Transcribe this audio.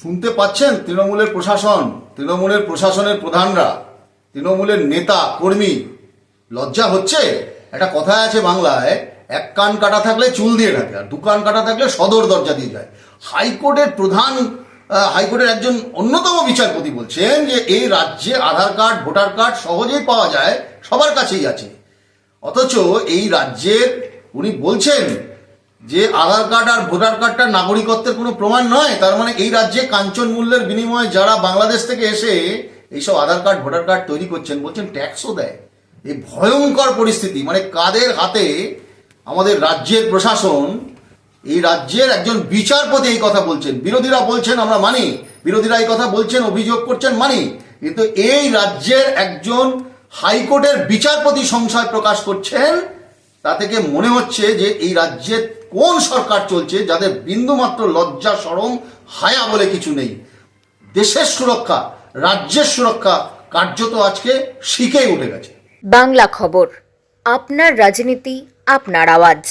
শুনতে পাচ্ছেন? তৃণমূলের প্রশাসন, তৃণমূলের প্রশাসনের প্রধানরা, তৃণমূলের নেতা, কর্মী, লজ্জা হচ্ছে? একটা কথা আছে বাংলায়, এক কান কাটা থাকলে চুল দিয়ে ঢাকে, আর দু কান কাটা থাকলে সদর দরজা দিয়ে যায়। হাইকোর্টের প্রধান হাইকোর্টের একজন অন্যতম বিচারপতি বলছেন যে, এই রাজ্যে আধার কার্ড, ভোটার কার্ড সহজেই পাওয়া যায়, সবার কাছেই আছে। অথচ এই রাজ্যের উনি বলছেন যে আধার কার্ড আর ভোটার কার্ডটা নাগরিকত্বের কোনো প্রমাণ নয়, তার মানে এই রাজ্যে কাঞ্চন মূল্যের বিনিময়ে যারা বাংলাদেশ থেকে এসে এইসব আধার কার্ড, ভোটার কার্ড তৈরি করছেন, বলছেন ট্যাক্সও দেয়। এই ভয়ঙ্কর পরিস্থিতি। মানে কাদের হাতে আমাদের রাজ্যের প্রশাসন, এই রাজ্যের একজন বিচারপতি এই কথা বলছেন। বিরোধীরা বলছেন, আমরা মানি। বিরোধীরা এই কথা বলছেন, অভিযোগ করছেন, মানি। কিন্তু এই রাজ্যের একজন হাইকোর্টের বিচারপতি সংশয় প্রকাশ করছেন তা থেকে মনে হচ্ছে যে এই রাজ্যে কোন সরকার চলছে যাদের বিন্দুমাত্র লজ্জা সরম হায়া বলে কিছু নেই? দেশের সুরক্ষা, রাজ্যের সুরক্ষা কার্যত আজকে শিখেই উঠে গেছে। বাংলা খবর, আপনার রাজনীতি, আপনার আওয়াজ।